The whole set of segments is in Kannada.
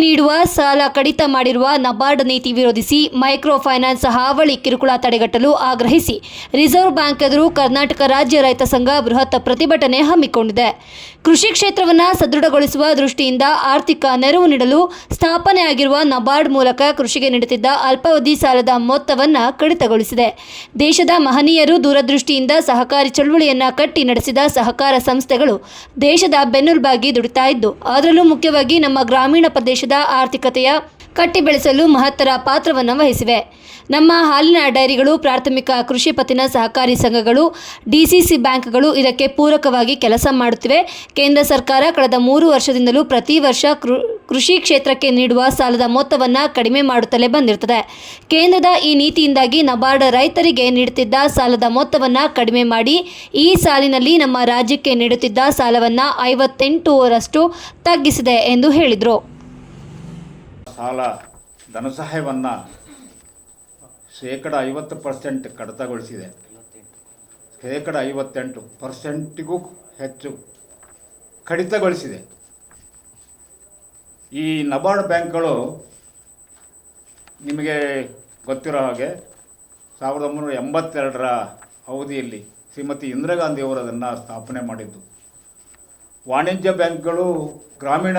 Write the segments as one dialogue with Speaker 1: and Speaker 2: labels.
Speaker 1: ನೀಡುವ ಸಾಲ ಕಡಿತ ಮಾಡಿರುವ ನಬಾರ್ಡ್ ನೀತಿ ವಿರೋಧಿಸಿ ಮೈಕ್ರೋ ಫೈನಾನ್ಸ್ ಹಾವಳಿ ಕಿರುಕುಳ ತಡೆಗಟ್ಟಲು ಆಗ್ರಹಿಸಿ. ರಿಸರ್ವ್ ಬ್ಯಾಂಕ್ ಎದುರು ಕರ್ನಾಟಕ ರಾಜ್ಯ ರೈತ ಸಂಘ ಬೃಹತ್ ಪ್ರತಿಭಟನೆ ಹಮ್ಮಿಕೊಂಡಿದೆ. ಕೃಷಿ ಕ್ಷೇತ್ರವನ್ನು ಸದೃಢಗೊಳಿಸುವ ದೃಷ್ಟಿಯಿಂದ ಆರ್ಥಿಕ ನೆರವು ನೀಡಲು ಸ್ಥಾಪನೆಯಾಗಿರುವ ನಬಾರ್ಡ್ ಮೂಲಕ ಕೃಷಿಗೆ ನೀಡುತ್ತಿದ್ದ ಅಲ್ಪಾವಧಿ ಸಾಲದ ಮೊತ್ತವನ್ನು ಕಡಿತಗೊಳಿಸಿದೆ. ದೇಶದ ಮಹನೀಯರು ದೂರದೃಷ್ಟಿಯಿಂದ ಸಹಕಾರಿ ಚಳುವಳಿಯನ್ನ ಕಟ್ಟಿ ನಡೆಸಿದ ಸಹಕಾರ ಸಂಸ್ಥೆಗಳು ದೇಶದ ಬೆನ್ನೆಲುಬಾಗಿ ದುಡಿತಾ ಇದ್ದು, ಅದರಲ್ಲೂ ಮುಖ್ಯವಾಗಿ ನಮ್ಮ ಗ್ರಾಮೀಣ ಪ್ರದೇಶದ ಆರ್ಥಿಕತೆಯ ಕಟ್ಟಿ ಬೆಳೆಸಲು ಮಹತ್ತರ ಪಾತ್ರವನ್ನು ವಹಿಸಿವೆ. ನಮ್ಮ ಹಾಲಿನ ಡೈರಿಗಳು, ಪ್ರಾಥಮಿಕ ಕೃಷಿ ಪತ್ತಿನ ಸಹಕಾರಿ ಸಂಘಗಳು ಡಿಸಿಸಿ ಬ್ಯಾಂಕ್ಗಳು ಇದಕ್ಕೆ ಪೂರಕವಾಗಿ ಕೆಲಸ ಮಾಡುತ್ತಿವೆ. ಕೇಂದ್ರ ಸರ್ಕಾರ ಕಳೆದ ಮೂರು ವರ್ಷದಿಂದಲೂ ಪ್ರತಿ ವರ್ಷ ಕೃಷಿ ಕ್ಷೇತ್ರಕ್ಕೆ ನೀಡುವ ಸಾಲದ ಮೊತ್ತವನ್ನು ಕಡಿಮೆ ಮಾಡುತ್ತಲೇ ಬಂದಿರುತ್ತದೆ. ಕೇಂದ್ರದ ಈ ನೀತಿಯಿಂದಾಗಿ ನಬಾರ್ಡ್ ರೈತರಿಗೆ ನೀಡುತ್ತಿದ್ದ ಸಾಲದ ಮೊತ್ತವನ್ನು ಕಡಿಮೆ ಮಾಡಿ, ಈ ಸಾಲಿನಲ್ಲಿ ನಮ್ಮ ರಾಜ್ಯಕ್ಕೆ ನೀಡುತ್ತಿದ್ದ ಸಾಲವನ್ನು ಐವತ್ತೆಂಟು ರಷ್ಟು ತಗ್ಗಿಸಿದೆ ಎಂದು ಹೇಳಿದರು.
Speaker 2: ಸಾಲ ಧನ ಧನಸಹಾಯವನ್ನು ಶೇಕಡ ಐವತ್ತು ಪರ್ಸೆಂಟ್ ಕಡಿತಗೊಳಿಸಿದೆ. ಶೇಕಡ ಐವತ್ತೆಂಟು ಪರ್ಸೆಂಟಿಗೂ ಹೆಚ್ಚು ಕಡಿತಗೊಳಿಸಿದೆ. ಈ ನಬಾರ್ಡ್ ಬ್ಯಾಂಕ್ಗಳು ನಿಮಗೆ ಗೊತ್ತಿರೋ ಹಾಗೆ ಸಾವಿರದ ಒಂಬೈನೂರ ಎಂಬತ್ತೆರಡರ ಅವಧಿಯಲ್ಲಿ ಶ್ರೀಮತಿ ಇಂದಿರಾ ಗಾಂಧಿಯವರು ಅದನ್ನು ಸ್ಥಾಪನೆ ಮಾಡಿದ್ದು. ವಾಣಿಜ್ಯ ಬ್ಯಾಂಕ್ಗಳು ಗ್ರಾಮೀಣ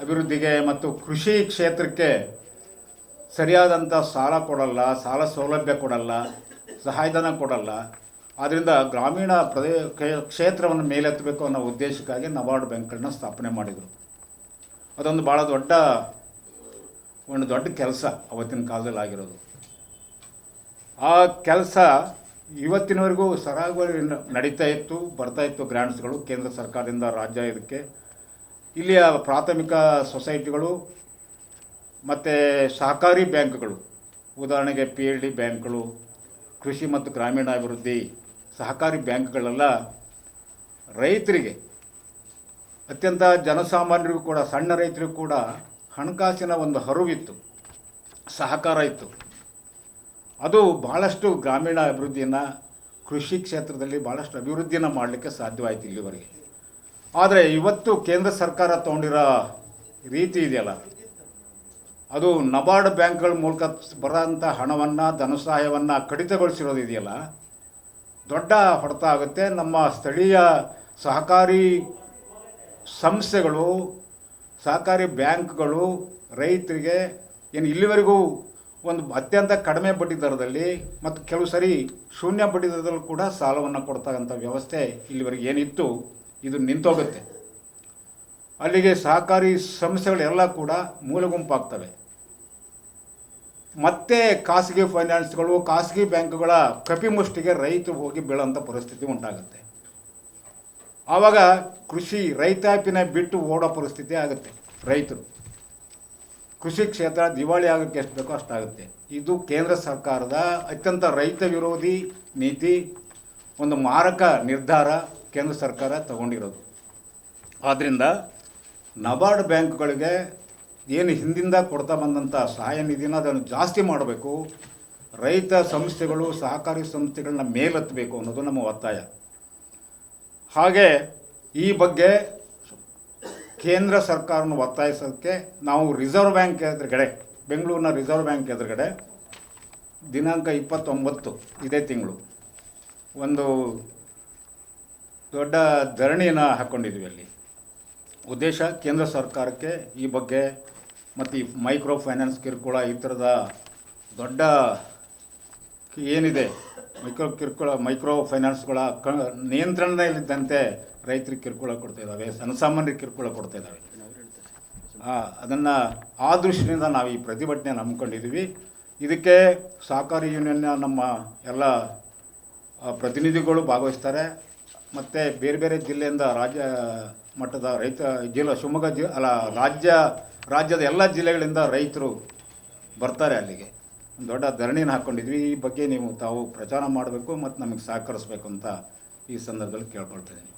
Speaker 2: ಅಭಿವೃದ್ಧಿಗೆ ಮತ್ತು ಕೃಷಿ ಕ್ಷೇತ್ರಕ್ಕೆ ಸರಿಯಾದಂಥ ಸಾಲ ಕೊಡಲ್ಲ, ಸಾಲ ಸೌಲಭ್ಯ ಕೊಡಲ್ಲ, ಸಹಾಯಧನ ಕೊಡಲ್ಲ. ಆದ್ದರಿಂದ ಗ್ರಾಮೀಣ ಪ್ರದೇ, ಕ್ಷೇ- ಕ್ಷೇತ್ರವನ್ನು ಮೇಲೆತ್ತಬೇಕು ಅನ್ನೋ ಉದ್ದೇಶಕ್ಕಾಗಿ ನಬಾರ್ಡ್ ಬ್ಯಾಂಕ್ಗಳನ್ನ ಸ್ಥಾಪನೆ ಮಾಡಿದರು. ಅದೊಂದು ಭಾಳ ದೊಡ್ಡ, ಒಂದು ದೊಡ್ಡ ಕೆಲಸ ಅವತ್ತಿನ ಕಾಲದಲ್ಲಿ ಆಗಿರೋದು. ಆ ಕೆಲಸ ಇವತ್ತಿನವರೆಗೂ ಸರಾಗವಾಗಿ ನಡೀತಾ ಇತ್ತು, ಬರ್ತಾ ಇತ್ತು ಗ್ರ್ಯಾಂಟ್ಸ್ಗಳು ಕೇಂದ್ರ ಸರ್ಕಾರದಿಂದ ರಾಜ್ಯ ಇದಕ್ಕೆ ಇಲ್ಲಿಯ ಪ್ರಾಥಮಿಕ ಸೊಸೈಟಿಗಳು ಮತ್ತು ಸಹಕಾರಿ ಬ್ಯಾಂಕ್ಗಳು, ಉದಾಹರಣೆಗೆ ಪಿ ಎಲ್ ಡಿ ಬ್ಯಾಂಕ್ಗಳು, ಕೃಷಿ ಮತ್ತು ಗ್ರಾಮೀಣಾಭಿವೃದ್ಧಿ ಸಹಕಾರಿ ಬ್ಯಾಂಕ್ಗಳೆಲ್ಲ ರೈತರಿಗೆ, ಅತ್ಯಂತ ಜನಸಾಮಾನ್ಯರಿಗೂ ಕೂಡ, ಸಣ್ಣ ರೈತರಿಗೂ ಕೂಡ ಹಣಕಾಸಿನ ಒಂದು ಹರಿವಿತ್ತು, ಸಹಕಾರ ಇತ್ತು. ಅದು ಭಾಳಷ್ಟು ಗ್ರಾಮೀಣ ಅಭಿವೃದ್ಧಿಯನ್ನು ಕೃಷಿ ಕ್ಷೇತ್ರದಲ್ಲಿ ಭಾಳಷ್ಟು ಅಭಿವೃದ್ಧಿಯನ್ನು ಮಾಡಲಿಕ್ಕೆ ಸಾಧ್ಯವಾಯಿತು ಇಲ್ಲಿವರೆಗೆ. ಆದರೆ ಇವತ್ತು ಕೇಂದ್ರ ಸರ್ಕಾರ ತೊಗೊಂಡಿರೋ ರೀತಿ ಇದೆಯಲ್ಲ? ಅದು ನಬಾರ್ಡ್ ಬ್ಯಾಂಕ್ಗಳ ಮೂಲಕ ಬರೋಂಥ ಹಣವನ್ನು, ಧನಸಹಾಯವನ್ನು ಕಡಿತಗೊಳಿಸಿರೋದು ಇದೆಯಲ್ಲ? ದೊಡ್ಡ ಹೊಡೆತ ಆಗುತ್ತೆ. ನಮ್ಮ ಸ್ಥಳೀಯ ಸಹಕಾರಿ ಸಂಸ್ಥೆಗಳು, ಸಹಕಾರಿ ಬ್ಯಾಂಕ್ಗಳು, ರೈತರಿಗೆ ಏನು ಇಲ್ಲಿವರೆಗೂ ಒಂದು ಅತ್ಯಂತ ಕಡಿಮೆ ಬಡ್ಡಿ ದರದಲ್ಲಿ ಮತ್ತು ಕೆಲವು ಸರಿ ಶೂನ್ಯ ಬಡ್ಡಿ ದರದಲ್ಲೂ ಕೂಡ ಸಾಲವನ್ನು ಕೊಡ್ತಕ್ಕಂಥ ವ್ಯವಸ್ಥೆ ಇಲ್ಲಿವರೆಗೆ ಏನಿತ್ತು? ಇದು ನಿಂತೋಗುತ್ತೆ. ಅಲ್ಲಿಗೆ ಸಹಕಾರಿ ಸಂಸ್ಥೆಗಳೆಲ್ಲ ಕೂಡ ಮೂಲ ಗುಂಪಾಗ್ತವೆ ಮತ್ತೆ ಖಾಸಗಿ ಫೈನಾನ್ಸ್ಗಳು, ಖಾಸಗಿ ಬ್ಯಾಂಕ್ಗಳ ಕಪಿಮುಷ್ಟಿಗೆ ರೈತರು ಹೋಗಿ ಬೀಳೋಂಥ ಪರಿಸ್ಥಿತಿ ಉಂಟಾಗುತ್ತೆ. ಆವಾಗ ಕೃಷಿ ರೈತಾಪಿನ ಬಿಟ್ಟು ಓಡೋ ಪರಿಸ್ಥಿತಿ ಆಗುತ್ತೆ ರೈತರು. ಕೃಷಿ ಕ್ಷೇತ್ರ ದಿವಾಳಿ ಆಗೋಕ್ಕೆ ಎಷ್ಟು ಬೇಕೋ ಅಷ್ಟಾಗುತ್ತೆ ಇದು ಕೇಂದ್ರ ಸರ್ಕಾರದ ಅತ್ಯಂತ ರೈತ ವಿರೋಧಿ ನೀತಿ ಒಂದು ಮಾರಕ ನಿರ್ಧಾರ ಕೇಂದ್ರ ಸರ್ಕಾರ ತಗೊಂಡಿರೋದು. ಆದ್ದರಿಂದ ನಬಾರ್ಡ್ ಬ್ಯಾಂಕ್ಗಳಿಗೆ ಏನು ಹಿಂದಿಂದ ಕೊಡ್ತಾ ಬಂದಂಥ ಸಹಾಯ ನಿಧಿನ ಅದನ್ನು ಜಾಸ್ತಿ ಮಾಡಬೇಕು. ರೈತ ಸಂಸ್ಥೆಗಳು, ಸಹಕಾರಿ ಸಂಸ್ಥೆಗಳನ್ನ ಮೇಲೆತ್ತಬೇಕು ಅನ್ನೋದು ನಮ್ಮ ಒತ್ತಾಯ. ಹಾಗೆ ಈ ಬಗ್ಗೆ ಕೇಂದ್ರ ಸರ್ಕಾರವನ್ನು ಒತ್ತಾಯಿಸೋದಕ್ಕೆ ನಾವು ರಿಸರ್ವ್ ಬ್ಯಾಂಕ್ ಎದುರುಗಡೆ, ಬೆಂಗಳೂರಿನ ರಿಸರ್ವ್ ಬ್ಯಾಂಕ್ ಎದುರುಗಡೆ ದಿನಾಂಕ ಇಪ್ಪತ್ತೊಂಬತ್ತು, ಇದೇ ತಿಂಗಳು. ಒಂದು ದೊಡ್ಡ ಧರಣಿಯನ್ನು ಹಾಕ್ಕೊಂಡಿದ್ವಿ ಅಲ್ಲಿ. ಉದ್ದೇಶ ಕೇಂದ್ರ ಸರ್ಕಾರಕ್ಕೆ ಈ ಬಗ್ಗೆ ಮತ್ತು ಈ ಮೈಕ್ರೋ ಫೈನಾನ್ಸ್ ಕಿರುಕುಳ ಈ ಥರದ ದೊಡ್ಡ ಏನಿದೆ, ಮೈಕ್ರೋ ಕಿರುಕುಳ, ಮೈಕ್ರೋ ಫೈನಾನ್ಸ್ಗಳ ಕ ನಿಯಂತ್ರಣದಲ್ಲಿದ್ದಂತೆ ರೈತರಿಗೆ ಕಿರುಕುಳ ಕೊಡ್ತಾ ಇದ್ದಾವೆ ಜನಸಾಮಾನ್ಯರಿಗೆ ಕಿರುಕುಳ ಕೊಡ್ತಾ ಇದ್ದಾವೆ ಅದನ್ನು ಆ ದೃಷ್ಟಿಯಿಂದ ನಾವು ಈ ಪ್ರತಿಭಟನೆ ನಂಬ್ಕೊಂಡಿದ್ದೀವಿ ಇದಕ್ಕೆ ಸಹಕಾರಿ ಯೂನಿಯನ್ನ ನಮ್ಮ ಎಲ್ಲ ಪ್ರತಿನಿಧಿಗಳು ಭಾಗವಹಿಸ್ತಾರೆ. ಮತ್ತು ಬೇರೆ ಬೇರೆ ಜಿಲ್ಲೆಯಿಂದ ರಾಜ್ಯ, ಮಟ್ಟದ ರೈತ, ಜಿಲ್ಲಾ ಶಿವಮೊಗ್ಗ ಜಿ, ಅಲ್ಲ, ರಾಜ್ಯ, ರಾಜ್ಯದ ಎಲ್ಲ ಜಿಲ್ಲೆಗಳಿಂದ ರೈತರು ಬರ್ತಾರೆ ಅಲ್ಲಿಗೆ. ಒಂದು ದೊಡ್ಡ ಧರಣಿನ ಹಾಕ್ಕೊಂಡಿದ್ವಿ ಈ ಬಗ್ಗೆ ನೀವು ತಾವು ಪ್ರಚಾರ ಮಾಡಬೇಕು ಮತ್ತು ನಮಗೆ ಸಹಕರಿಸ್ಬೇಕು ಅಂತ ಈ ಸಂದರ್ಭದಲ್ಲಿ ಕೇಳ್ಕೊಳ್ತಿದ್ದೀನಿ